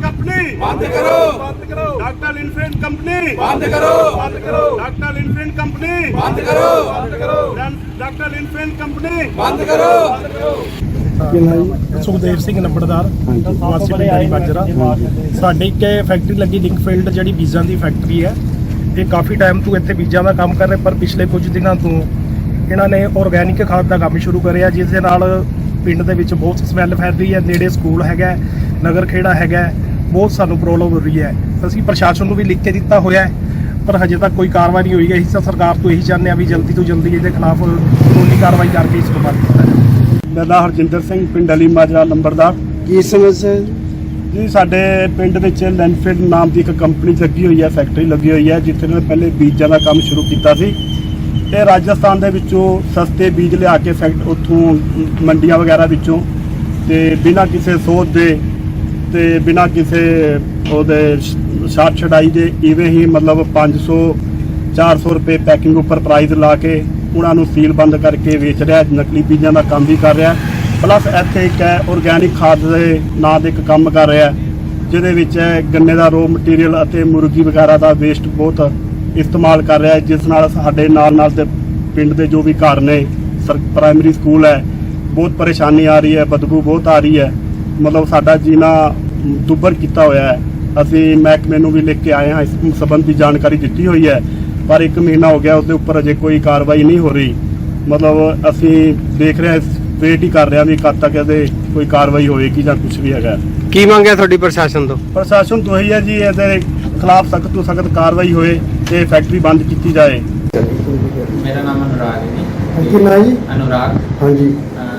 Company ਬੰਦ ਕਰੋ ਬੰਦ ਕਰੋ ਡਾਕਟਰ ਇਨਫੈਂਟ ਕੰਪਨੀ ਬੰਦ ਕਰੋ ਬੰਦ ਕਰੋ ਡਾਕਟਰ ਇਨਫੈਂਟ ਕੰਪਨੀ ਬੰਦ ਕਰੋ ਬੰਦ ਕਰੋ doctor infant company Sukhdev Singh ਨੰਬਰਦਾਰ ਵਾਸੀ ਪਿੰਡਾਰੀ ਮਾਜਰਾ ਸਾਡੇ ਇੱਕ ਫੈਕਟਰੀ ਲੱਗੀ ਲਿੰਕਫੀਲਡ ਜਿਹੜੀ ਬੀਜਾਂ ਦੀ ਫੈਕਟਰੀ ਹੈ। ਇਹ ਕਾਫੀ ਟਾਈਮ ਤੋਂ ਇੱਥੇ ਬੀਜਾਂ ਦਾ ਕੰਮ ਕਰ ਰਹੇ ਪਰ ਪਿਛਲੇ ਕੁਝ ਦਿਨਾਂ ਤੋਂ ਇਹਨਾਂ ਨੇ ਆਰਗੈਨਿਕ ਖਾਦ ਦਾ ਕੰਮ ਸ਼ੁਰੂ ਕਰਿਆ ਜਿਸ ਦੇ ਨਾਲ ਪਿੰਡ ਦੇ ਵਿੱਚ ਬਹੁਤ ਸਮੈਲ ਫੈਲ ਰਹੀ ਹੈ। ਨੇੜੇ ਸਕੂਲ ਹੈਗਾ ਨਗਰ ਖੇੜਾ ਹੈਗਾ ਬਹੁਤ ਸਾਨੂੰ ਪ੍ਰੋਬਲਮ ਹੋ ਰਹੀ ਹੈ। ਅਸੀਂ ਪ੍ਰਸ਼ਾਸਨ ਨੂੰ ਵੀ ਲਿਖ ਕੇ ਦਿੱਤਾ ਹੋਇਆ ਹੈ ਪਰ ਹਜੇ ਤੱਕ ਕੋਈ ਕਾਰਵਾਈ ਨਹੀਂ ਹੋਈ ਹੈ। ਤਾਂ ਸਰਕਾਰ ਤੋਂ ਇਹੀ ਚਾਹੁੰਦੇ ਹਾਂ ਵੀ ਜਲਦੀ ਤੋਂ ਜਲਦੀ ਇਹਦੇ ਖਿਲਾਫ ਕਾਨੂੰਨੀ ਕਾਰਵਾਈ ਕਰਕੇ ਇਸ ਨੂੰ ਬੰਦ ਕੀਤਾ ਜਾਵੇ। ਮੇਰਾ ਹਰਜਿੰਦਰ ਸਿੰਘ ਪਿੰਡ ਅਲੀ ਮਾਜਰਾ ਨੰਬਰਦਾਰ ਕੀ ਸਮੱਸਿਆ ਹੈ? ਜੀ ਸਾਡੇ ਪਿੰਡ ਵਿੱਚ ਲੈਂਡਫੀਲਡ ਨਾਮ ਦੀ ਇੱਕ ਕੰਪਨੀ ਲੱਗੀ ਹੋਈ ਹੈ ਫੈਕਟਰੀ ਲੱਗੀ ਹੋਈ ਹੈ ਜਿੱਥੇ ਨੇ ਪਹਿਲੇ ਬੀਜਾਂ ਦਾ ਕੰਮ ਸ਼ੁਰੂ ਕੀਤਾ ਸੀ। ਤੇ ਰਾਜਸਥਾਨ ਦੇ ਵਿੱਚੋਂ ਸਸਤੇ ਬੀਜ ਲਿਆ ਕੇ ਫੈਕਟ ਉੱਥੋਂ ਮੰਡੀਆਂ ਵਗੈਰਾ ਵਿੱਚੋਂ। ਤੇ ਬਿਨਾਂ ਕਿਸੇ ਸੋਧ ਦੇ ਤੇ ਬਿਨਾਂ ਕਿਸੇ ਉਹਦੇ ਛਾਟ ਛਡਾਈ ਦੇ ਇਵੇਂ ਹੀ ਮਤਲਬ 500 400 ਰੁਪਏ ਪੈਕਿੰਗ ਉੱਪਰ ਪ੍ਰਾਈਸ ਲਾ ਕੇ ਉਹਨਾਂ ਨੂੰ ਸੀਲ ਬੰਦ ਕਰਕੇ ਵੇਚ ਰਿਹਾ, ਨਕਲੀ ਬੀਜਾਂ ਦਾ ਕੰਮ ਵੀ ਕਰ ਰਿਹਾ। ਪਲੱਸ ਇੱਥੇ ਇੱਕ ਹੈ ਆਰਗੈਨਿਕ ਖਾਦ ਦੇ ਨਾਂ ਦੇ ਇੱਕ ਕੰਮ ਕਰ ਰਿਹਾ, ਜਿਹਦੇ ਵਿੱਚ ਗੰਨੇ ਦਾ ਰੋ ਮਟੀਰੀਅਲ ਅਤੇ ਮੁਰਗੀ ਵਗੈਰਾ ਦਾ ਵੇਸਟ ਬਹੁਤ ਇਸਤੇਮਾਲ ਕਰ ਰਿਹਾ ਜਿਸ ਨਾਲ ਸਾਡੇ ਨਾਲ ਨਾਲ ਦੇ ਪਿੰਡ ਦੇ ਜੋ ਵੀ ਘਰ ਨੇ, ਸਰ ਪ੍ਰਾਇਮਰੀ ਸਕੂਲ ਹੈ, ਬਹੁਤ ਪਰੇਸ਼ਾਨੀ ਆ ਰਹੀ ਹੈ, ਬਦਬੂ ਬਹੁਤ ਆ ਰਹੀ ਹੈ। ਮਤਲਬ ਸਾਡਾ ਜੀਣਾ ਦੁੱਬਰ ਕੀਤਾ ਹੋਇਆ ਹੈ। ਅਸੀਂ ਮਹਿਕਮੇ ਨੂੰ ਵੀ ਲਿਖ ਕੇ ਆਏ ਹਾਂ, ਇਸ ਸੰਬੰਧੀ ਜਾਣਕਾਰੀ ਦਿੱਤੀ ਹੋਈ ਹੈ। ਪਰ ਇੱਕ ਮਹੀਨਾ ਹੋ ਗਿਆ ਉਹਦੇ ਉੱਪਰ ਅਜੇ ਕੋਈ ਕਾਰਵਾਈ ਨਹੀਂ ਹੋ ਰਹੀ। ਮਤਲਬ ਅਸੀਂ ਦੇਖ ਰਹੇ ਹਾਂ ਵੇਟ ਹੀ ਕਰ ਰਹੇ ਹਾਂ ਵੀ ਕਦ ਤੱਕ ਇਹਦੇ ਕੋਈ ਕਾਰਵਾਈ ਹੋਏਗੀ ਜਾਂ ਕੁਝ ਵੀ ਹੈਗਾ। ਕੀ ਮੰਗਿਆ ਤੁਹਾਡੀ ਪ੍ਰਸ਼ਾਸਨ ਤੋਂ? ਪ੍ਰਸ਼ਾਸਨ ਤੋਂ ਇਹੀ ਹੈ ਜੀ ਇਹਦੇ ਖਿਲਾਫ ਸਖਤ ਤੋਂ ਸਖਤ ਕਾਰਵਾਈ ਹੋਏ ਤੇ ਫੈਕਟਰੀ ਬੰਦ ਕੀਤੀ ਜਾਏ। ਮੇਰਾ ਨਾਮ ਅਨੁਰਾਗ ਹੈ ਜੀ। ਕੀ ਨਾਂ ਜੀ? ਅਨੁਰਾਗ। ਹਾਂਜੀ।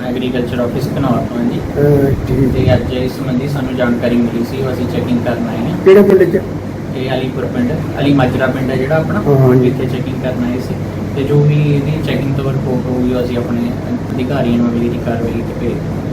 ਐਗਰੀਕਲਚਰ ਆਫਿਸ ਘਨੌਰ ਤੋਂ ਹਾਂ ਜੀ। ਤੇ ਅੱਜ ਇਸ ਸੰਬੰਧੀ ਸਾਨੂੰ ਜਾਣਕਾਰੀ ਮਿਲੀ ਸੀ ਅਸੀਂ ਚੈਕਿੰਗ ਕਰਨ ਆਏ ਹਾਂ। ਕਿਹੜੇ ਪਿੰਡ ਚ? ਇਹ ਅਲੀਪੁਰ ਪਿੰਡ ਅਲੀ ਮਾਜਰਾ ਪਿੰਡ ਹੈ ਜਿਹੜਾ ਆਪਣਾ ਹਾਂ। ਜਿੱਥੇ ਚੈਕਿੰਗ ਕਰਨ ਆਏ ਸੀ ਤੇ ਜੋ ਵੀ ਇਹਦੀ ਚੈਕਿੰਗ ਤੋਂ ਰਿਪੋਰਟ ਹੋਊਗੀ ਉਹ ਅਸੀਂ ਆਪਣੇ ਅਧਿਕਾਰੀਆਂ ਨੂੰ ਅਗਲੀ ਦੀ ਕਾਰਵਾਈ ਤੇ ਭੇਜ ਦੇਵਾਂਗੇ